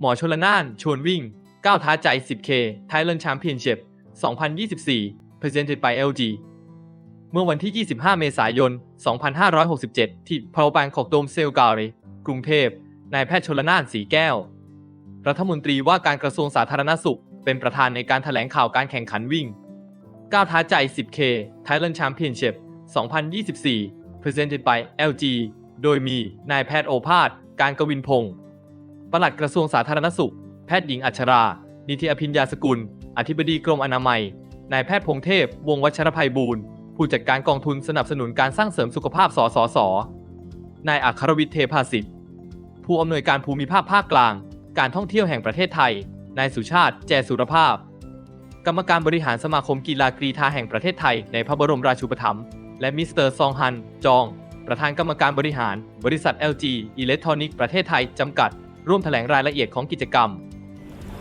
หมอชลนาน ชวนวิ่งก้าวท้าใจ 10K Thailand Championship 2024 Presented by LG เมื่อวันที่ 25 เมษายน 2567 ที่พาวบางขอกโดมเซลกาเรกรุงเทพ นายแพทย์ชลนานสีแก้ว รัฐมนตรีว่าการกระทรวงสาธารณสุข เป็นประธานในการแถลงข่าวการแข่งขันวิ่ง ก้าวท้าใจ 10K Thailand Championship 2024 Presented by LG โดยมีนายแพทย์โอภาส การกวินพงศ์ ปลัดกระทรวงสาธารณสุข แพทย์หญิงอัชรา นิติอภิญญาสกุล อธิบดีกรมอนามัย นายแพทย์พงเทพ วงศ์วัชรภัยบูรณ์ ผู้จัดการกองทุนสนับสนุนการสร้างเสริมสุขภาพ สสส นายอัครวิทย์เทพาสิทธิ์ ผู้อำนวยการภูมิภาคภาคกลาง การท่องเที่ยวแห่งประเทศไทย นายสุชาติ แจสุรภาพ กรรมการบริหารสมาคมกีฬากรีฑาแห่งประเทศไทย ในพระบรมราชูปถัมภ์ และมิสเตอร์ซองฮัน จอง ประธานกรรมการบริหาร บริษัท LG Electronic ประเทศไทย จำกัด ร่วมแถลงรายละเอียดของกิจกรรม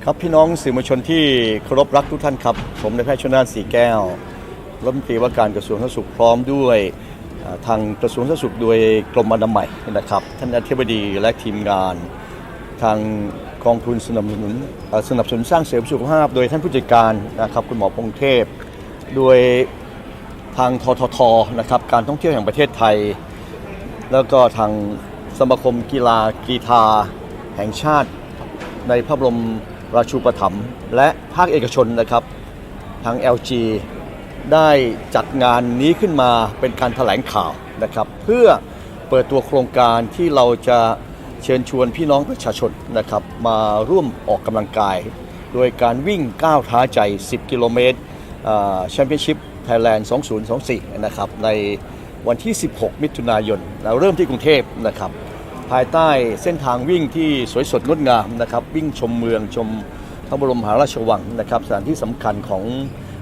ครับพี่น้องสื่อมวลชนที่เคารพรักทุกท่านครับ ผมนายแพทย์ชนานสีแก้วรัฐมนตรีว่าการกระทรวงสาธารณสุขพร้อมด้วยทางกระทรวงสาธารณสุขโดยกรมอนามัยนะครับ ท่านอธิบดีและทีมงาน ทางกองทุนสนับสนุนสนับสนุนสร้างเสริมสุขภาพ โดยท่านผู้จัดการนะครับคุณหมอพงเทพ โดยทางทททนะครับการท่องเที่ยวแห่งประเทศไทย แล้วก็ทางสมาคมกีฬากรีฑา แห่งชาติในพระบรมราชูปถัมภ์และภาคเอกชนนะครับ ทาง LG ได้จัดงานนี้ขึ้นมาเป็นการถแถลงข่าวนะครับ เพื่อเปิดตัวโครงการที่เราจะเชิญชวนพี่น้องประชาชนนะครับ มาร่วมออกกำลังกาย โดยการวิ่งก้าวท้าใจ 10 กิโลเมตรแชมเปี้ยนชิพไทยแลนด์ 2024 นะครับ ในวันที่ 16 มิถุนายน เราเริ่มที่กรุงเทพนะครับ ภายใต้เส้นทางวิ่งที่สวยสดงดงามนะครับ วิ่งชมเมืองชมพระบรมมหาราชวังนะครับสถานที่สำคัญของ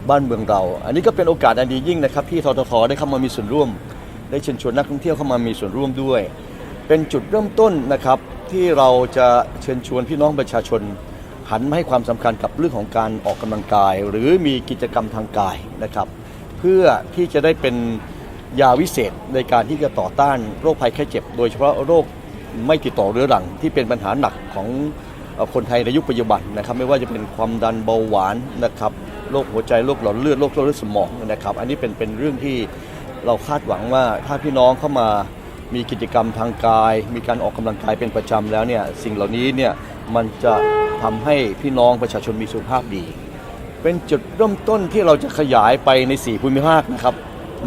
บ้านเมืองเรา อันนี้ก็เป็นโอกาสอันดียิ่งนะครับที่ทททได้เข้ามามีส่วนร่วม ได้เชิญชวนนักท่องเที่ยวเข้ามามีส่วนร่วมด้วย เป็นจุดเริ่มต้นนะครับที่เราจะเชิญชวนพี่น้องประชาชน หันมาให้ความสำคัญกับเรื่องของการออกกำลังกาย หรือมีกิจกรรมทางกายนะครับ เพื่อที่จะได้เป็นยาวิเศษในการที่จะต่อต้านโรคภัยไข้เจ็บ โดยเฉพาะโรค ไม่ติดต่อเรื้อรังที่เป็นปัญหาหนักของคนไทยในยุคปัจจุบันนะครับไม่ว่าจะเป็นความดันเบาหวานนะครับโรคหัวใจโรคหลอดเลือดโรคเลือดสมองนะครับอันนี้เป็นเป็นเรื่องที่เราคาดหวังว่าถ้าพี่น้องเข้ามามีกิจกรรมทางกาย มีการออกกำลังกายเป็นประจำแล้วเนี่ยสิ่งเหล่านี้เนี่ยมันจะทำให้พี่น้องประชาชนมีสุขภาพดี เป็นจุดเริ่มต้นที่เราจะขยายไปใน 4 ภูมิภาคนะครับ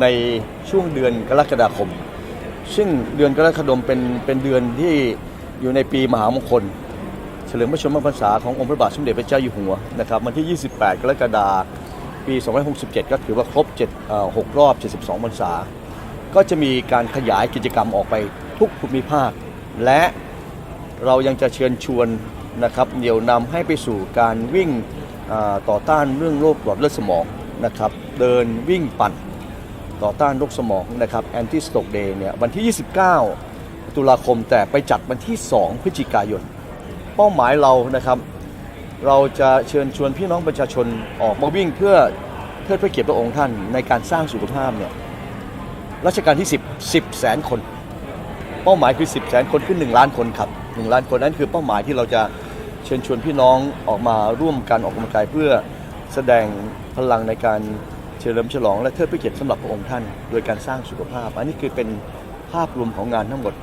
ในช่วงเดือนกรกฎาคม ซึ่งเดือนกรกฎาคมเป็นเป็นเดือนที่อยู่ในปีมหามงคล เฉลิมพระชนมพรรษาขององค์พระบาทสมเด็จพระเจ้าอยู่หัวนะครับวันที่ 28 กรกฎาคมปี 2567 ก็ถือว่าครบ7 6รอบ 72พรรษา ก็จะมีการขยายกิจกรรมออกไปทุกภูมิภาค และเรายังจะเชิญชวนนะครับเดี๋ยวนำให้ไปสู่การวิ่งต่อต้านเรื่องโรคหลอดเลือดสมองนะครับเดินวิ่งปั่น ต่อต้านโรคสมองนะครับ Anti Stroke Day เนี่ยวันที่ 29 ตุลาคมแต่ไปจัดวันที่ 2 พฤศจิกายน เป้าหมายเรานะครับเราจะเชิญชวนพี่น้องประชาชนออกมาวิ่งเพื่อเทิดพระเกียรติพระองค์ท่านในการสร้างสุขภาพเนี่ยรัชกาลที่ 10 10 แสนคน เป้าหมายคือ 10 แสนคนขึ้น 1 ล้านคนครับ 1 ล้านคนนั้นคือเป้าหมายที่เราจะเชิญชวนพี่น้องออกมาร่วมกันออกกำลังกายเพื่อแสดงพลังในการ ลิมฉลองและเทิดพระเกียรติสำหรับพระองค์ท่าน โดยการสร้างสุขภาพ อันนี้คือเป็นภาพรวมของงานทั้งหมด